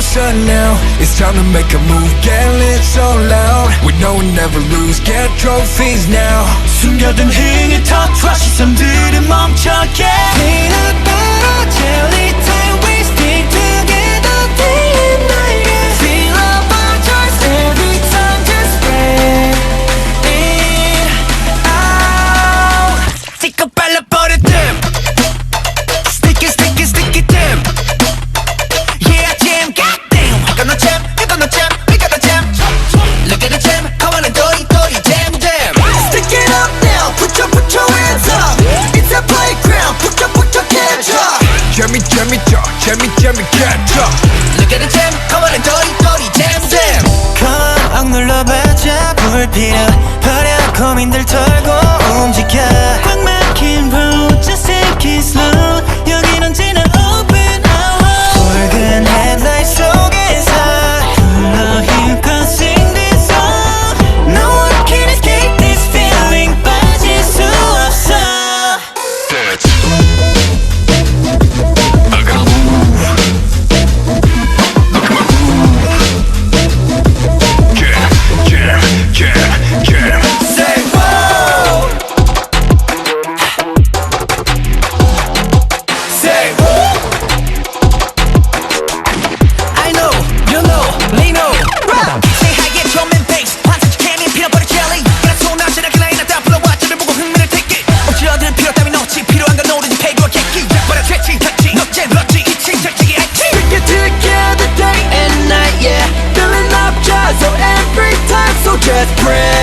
closer now. It's time to make a move, get lit so loud. We know we never lose, get trophies now. 숨겨둔 흥이 더 다시 잠들은 멈춰 yeah. 재미재미 catch up Look at the jam 커버는 도리도리 잼잼. 건 억눌러 봤자 불필요 버려 고민들 털 let's pray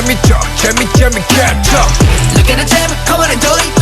재밌죠 catch 재밌겠죠 Look at the time, come on and do it.